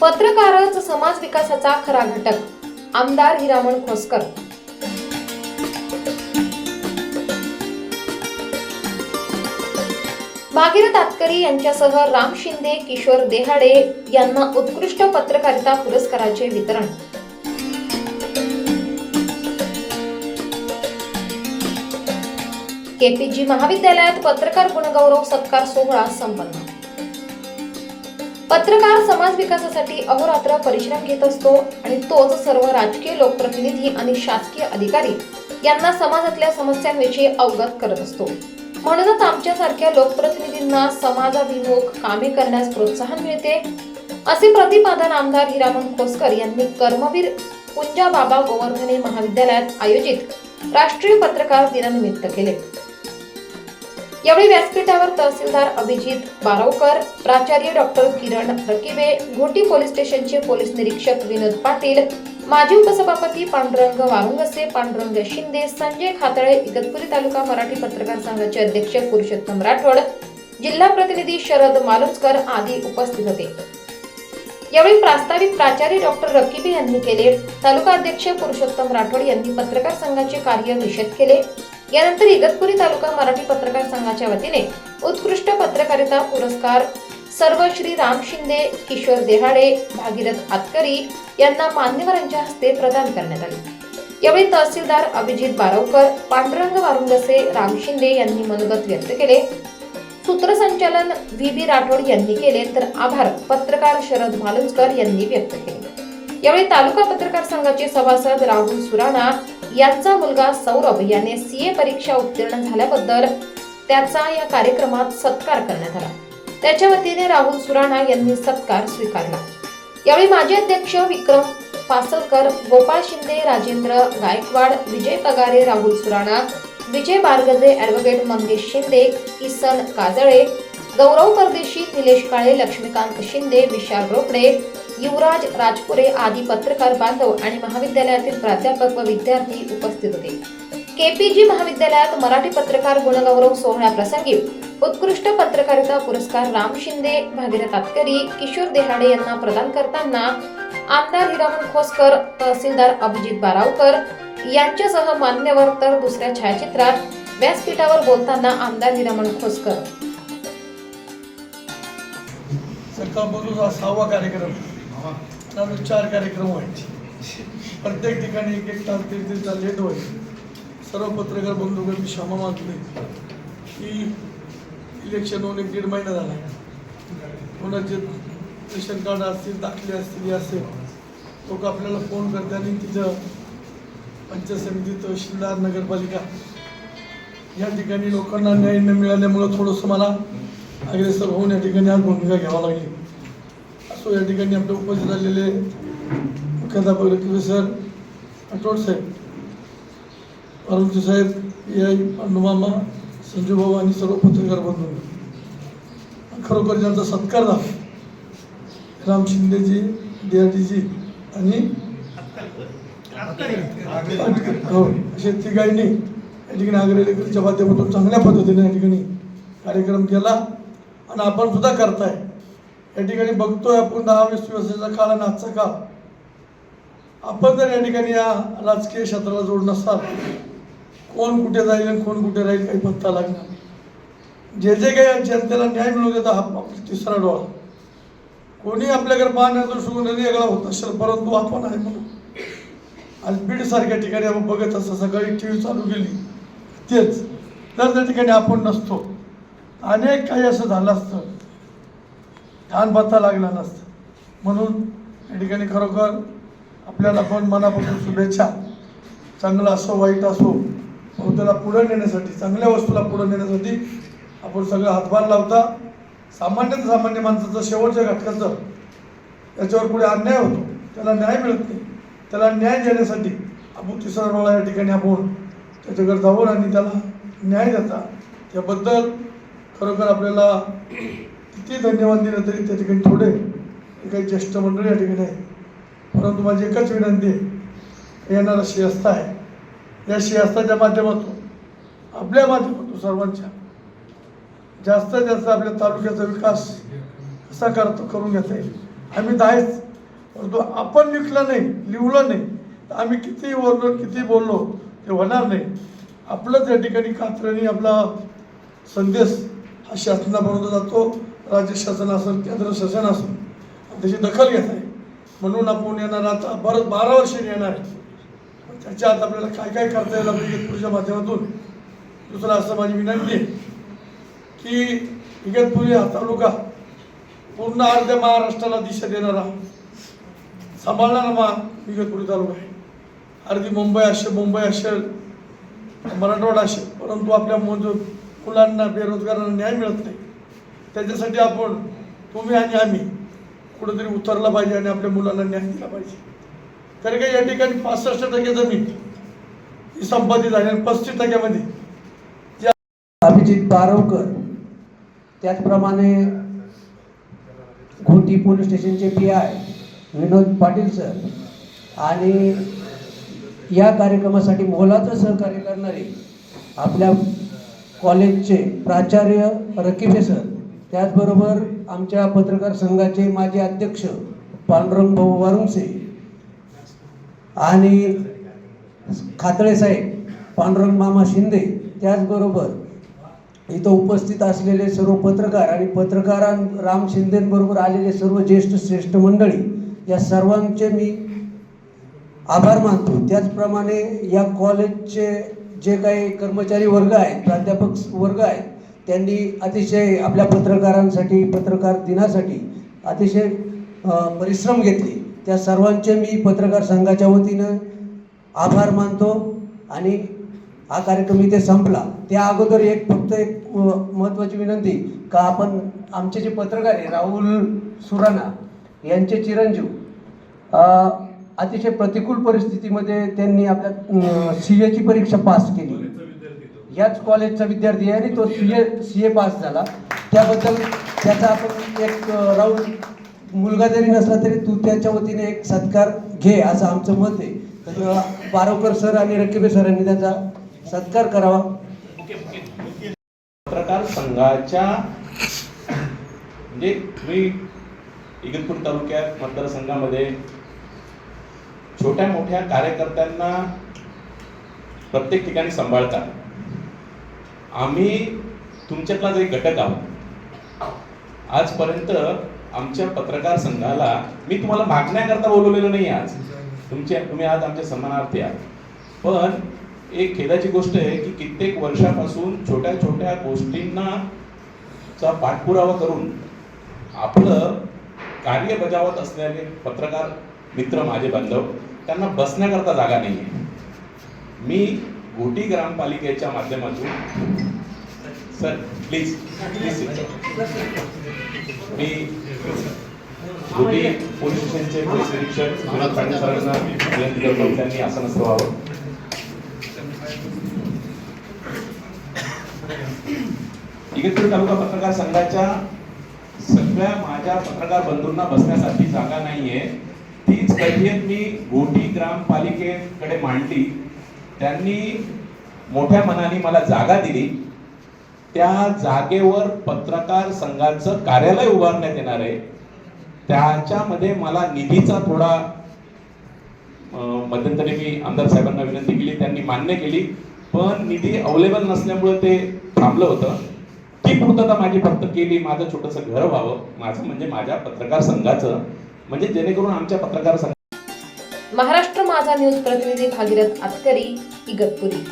पत्रकारच समाज विकासाचा खरा घटक आमदार हिरामण खोसकर. भागीरथ तातकरी यांच्यासह राम शिंदे किशोर देहाडे यांना उत्कृष्ट पत्रकारिता पुरस्काराचे वितरण केपीजी महाविद्यालयात पत्रकार गुणगौरव सत्कार सोहळा संपन्न. पत्रकार समाज विकासासाठी अहोरात्र परिश्रम घेत असतो आणि तोच सर्व राजकीय लोकप्रतिनिधी आणि शासकीय अधिकारी यांना समाजातल्या समस्यांविषयी अवगत करत असतो. म्हणूनच आमच्यासारख्या लोकप्रतिनिधींना समाजाभिमुख कामे करण्यास प्रोत्साहन मिळते असे प्रतिपादन आमदार हिरामन खोसकर यांनी कर्मवीर पूंजा बाबा गोवर्धने महाविद्यालयात आयोजित राष्ट्रीय पत्रकार दिनानिमित्त केले. यावेळी व्यासपीठावर तहसीलदार अभिजित बारावकर प्राचार्य डॉक्टर किरण रकिबे घोटी पोलीस स्टेशनचे पोलीस निरीक्षक विनोद पाटील माजी उपसभापती पांडुरंग वारुंगसे पांडुरंग शिंदे संजय खातळे इगतपुरी तालुका मराठी पत्रकार संघाचे अध्यक्ष पुरुषोत्तम राठोड जिल्हा प्रतिनिधी शरद मालुसकर आदी उपस्थित होते. यावेळी प्रास्ताविक प्राचार्य डॉक्टर रकिबे यांनी केले. तालुका अध्यक्ष पुरुषोत्तम राठोड यांनी पत्रकार संघाचे कार्य निषेध केले. यानंतर इगतपुरी तालुका मराठी पत्रकार संघाच्या वतीने उत्कृष्ट पत्रकारिता पुरस्कार सर्व श्री राम शिंदे किशोर देहाडे भागीरथ आतकरी यांना मान्यवरांच्या हस्ते प्रदान करण्यात आले. यावेळी तहसीलदार अभिजित बारवकर पांडुरंग वारुंगसे राम शिंदे यांनी मनोगत व्यक्त केले. सूत्रसंचालन व्ही बी राठोड यांनी केले तर आभार पत्रकार शरद मालुंजकर यांनी व्यक्त केले. यावेळी तालुका पत्रकार संघाचे सभासद राहुल सुराणा यांचा मुलगा सौरभ याने सीए परीक्षा उत्तीर्ण झाल्याबद्दल त्याचा या कार्यक्रमात सत्कार करण्यात आला. त्याच्या वतीने राहुल सुराणा यांनी सत्कार स्वीकारला. यावेळी माजी अध्यक्ष विक्रम पासलकर गोपाळ शिंदे राजेंद्र गायकवाड विजय पगारे राहुल सुराणा विजय बारगजे ॲडव्होकेट मंगेश शिंदे किसन काजळे गौरव परदेशी निलेश काळे लक्ष्मीकांत शिंदे विशाल रोकडे युवराज राजपुरे आदी पत्रकार बांधव आणि महाविद्यालयातील प्राध्यापक व विद्यार्थी उपस्थित होते. केपीजी महाविद्यालयात मराठी पत्रकार गुणगौरव सोहळ्याप्रसंगी उत्कृष्ट पत्रकारिता पुरस्कार राम शिंदे भागीरथ तातकरी किशोर देहाडे यांना प्रदान करताना आमदार हिरामन खोसकर तहसीलदार अभिजित बारावकर यांच्यासह मान्यवर तर दुसऱ्या छायाचित्रात व्यासपीठावर बोलताना आमदार हिरामन खोसकर सकाळपासून हा सहावा कार्यक्रम. चालू चार कार्यक्रम व्हायचे. प्रत्येक ठिकाणी एक एक तास दीड दीड तास लेट व्हायचे. सर्व पत्रकार बंधूंना मी क्षमा मागले की इलेक्शन होऊन एक दीड महिना झाला. कोणाचे रेशन कार्ड असतील दाखले असतील हे असेल. लोक आपल्याला फोन करतात आणि तिथं पंचायत समिती तहसीलदार नगरपालिका. या ठिकाणी लोकांना न्याय न मिळाल्यामुळं थोडंसं मला अग्रेसर होऊन या ठिकाणी आज भूमिका घ्यावा लागली. असतो या ठिकाणी आपल्या उपस्थित झालेले कथा रकिबे सर आठवड साहेब पार्वती साहेब ए आई पांडुमामा संजू भाऊ आणि सर्व पत्रकार बंधू. खरोखर ज्यांचा सत्कार झाला राम शिंदेजी डीआरडीजी आणि हो असे तिघांनी या ठिकाणी आग्रेकरच्या माध्यमातून चांगल्या पद्धतीने या ठिकाणी कार्यक्रम केला. आणि आपण सुद्धा करताय. या ठिकाणी बघतोय आपण दहा वीस वर्षाचा काळ आणि आजचा काळ. आपण जर या ठिकाणी या राजकीय क्षेत्राला जोड नसाल कोण कुठे जाईल आणि कोण कुठे राहील काही पत्ता लागणार जे जे काही जनतेला न्याय मिळू देता हा तिसरा डोळा. कोणी आपल्याकडे पाहण्याचा शुभ वेगळा होत असेल परंतु आपण आहे म्हणून? आणि बीडसारख्या ठिकाणी आपण बघत असं सकाळी टी व्ही चालू केली तेच. तर त्या ठिकाणी आपण नसतो. अनेक काही असं झालं असतं. ठाण पत्ता लागला नसतं. म्हणून या ठिकाणी खरोखर आपल्याला पण मनापासून शुभेच्छा. चांगलं असो वाईट असो त्याला पुढं नेण्यासाठी चांगल्या वस्तूला पुढं नेण्यासाठी आपण सगळं हातभार लावता. सामान्य सामान्य माणसाचं शेवटच्या घटकाचं त्याच्यावर पुढे अन्याय होतो. त्याला न्याय मिळत नाही. त्याला न्याय देण्यासाठी आपण तिसरा रोळा या ठिकाणी आपण त्याच्याकडे जाऊन आणि त्याला न्याय देता. त्याबद्दल खरोखर आपल्याला किती धन्यवाद दिलं तरी त्या ठिकाणी थोडे हे काही ज्येष्ठ मंडळी या ठिकाणी आहे परंतु माझी एकच विनंती आहे येणारा शिरस्ता आहे. या शिरस्ताच्या माध्यमातून आपल्या माध्यमातून सर्वांच्या जास्तीत जास्त आपल्या तालुक्याचा विकास कसा करतो करून घेता येईल. आम्ही तर आहेच परंतु आपण लिखलं नाही लिहलं नाही तर आम्ही किती बोललो किती बोललो ते होणार नाही. आपलंच या ठिकाणी कात्र्याने आपला संदेश हा शासनापर्यंत जातो. राज्य शासन असेल केंद्र शासन असेल त्याची दखल घेत आहे. म्हणून आपण येणार आता परत बारा वर्ष येणार आहे. पण त्याच्यात आपल्याला काय काय करता येईल आपल्या इगतपूरच्या माध्यमातून? दुसरं असं माझी विनंती आहे की इगतपुरी हा तालुका पूर्ण अर्ध्या महाराष्ट्राला दिशा देणारा सांभाळणारा मा इगतपुरी तालुका आहे. अर्धी मुंबई असेल मुंबई असेल मराठवाडा असेल परंतु आपल्या मुलांना बेरोजगारांना न्याय मिळत नाही. त्याच्यासाठी आपण तुम्ही आणि आम्ही कुठंतरी उतरला पाहिजे आणि आपल्या मुलांना न्याय दिला पाहिजे. कारण का या ठिकाणी पासष्ट टक्के जमीन ही संपादित आहे. आणि पस्तीस टक्क्यामध्ये अभिजित बारवकर त्याचप्रमाणे घोटी पोलीस स्टेशनचे P I Vinod Patil sir आणि या कार्यक्रमासाठी मोलाचं सहकार्य करणारे आपल्या कॉलेजचे प्राचार्य रकिबे सर त्याचबरोबर आमच्या पत्रकार संघाचे माजी अध्यक्ष पांडुरंग भाऊ वारुंसे आणि खातळे साहेब पांडुरंग मामा शिंदे त्याचबरोबर इथं उपस्थित असलेले सर्व पत्रकार आणि पत्रकारां राम शिंदेबरोबर आलेले सर्व ज्येष्ठ श्रेष्ठ मंडळी या सर्वांचे मी आभार मानतो. त्याचप्रमाणे या कॉलेजचे जे काही कर्मचारी वर्ग आहेत प्राध्यापक वर्ग आहेत त्यांनी अतिशय आपल्या पत्रकारांसाठी पत्रकार दिनासाठी अतिशय परिश्रम घेतले. त्या सर्वांचे मी पत्रकार संघाच्या वतीनं आभार मानतो आणि हा कार्यक्रम इथे संपला. त्या अगोदर एक फक्त एक महत्त्वाची विनंती का आपण आमचे जे पत्रकार आहे राहुल सुराणा यांचे चिरंजीव अतिशय प्रतिकूल परिस्थितीमध्ये त्यांनी आपल्या सी एची परीक्षा पास केली. याच कॉलेजचा विद्यार्थी आहे आणि तो C A C A pass झाला. त्याबद्दल त्याचा आपण एक राऊंड मुलगा जरी नसला तरी तू त्याच्या वतीने एक सत्कार घे असं आमचं मत आहे. तर पारोकर बारोकर सर आणि रकिबे सरांनी त्याचा सत्कार करावा. पत्रकार संघाच्या म्हणजे तुम्ही इगतपूर तालुक्यात मतदारसंघामध्ये छोट्या मोठ्या कार्यकर्त्यांना प्रत्येक ठिकाणी सांभाळतात. आम्ही तुमच्यातलाच एक घटक आहोत. आजपर्यंत आमच्या पत्रकार संघाला मी तुम्हाला मागण्याकरता बोलवलेलं नाही आज. तुमचे तुम्ही आज आमच्या सन्मानार्थी आहात. पण एक खेदाची गोष्ट आहे की कित्येक वर्षापासून छोट्या छोट्या गोष्टींना चा पाठपुरावा करून आपलं कार्य बजावत असलेले पत्रकार मित्र माझे बांधव त्यांना बसण्याकरता जागा नाही आहे मी घोटी ग्रामपालिकेच्या माध्यमातून सर प्लीज प्लीज मी घोटी पोलीस स्टेशनचे पोलीस निरीक्षक विनोद पाटील सरांना विनंती करतो त्यांनी आसनस्थ व्हावं इगतपुरी तालुका पत्रकार संघाच्या सगळ्या माझ्या पत्रकार बंधूंना बसण्यासाठी जागा नाहीये. तीच कथेत मी घोटी ग्रामपालिकेकडे मांडली. त्यांनी मोठ्या मनाने मला जागा दिली. त्या जागेवर पत्रकार संघाचं कार्यालय उभारण्यात येणार आहे. त्याच्यामध्ये मला निधीचा थोडा मध्यंतरी मी आमदार साहेबांना विनंती केली त्यांनी मान्य केली. पण निधी अवेलेबल नसल्यामुळे ते थांबलं होतं. ती पूर्तता माझी फक्त केली माझं छोटंसं घर व्हावं. माझं म्हणजे माझ्या पत्रकार संघाचं. म्हणजे जेणेकरून आमच्या पत्रकार संघ महाराष्ट्र माझा न्यूज प्रतिनिधी भागीरथ आतकरी इगतपुरी.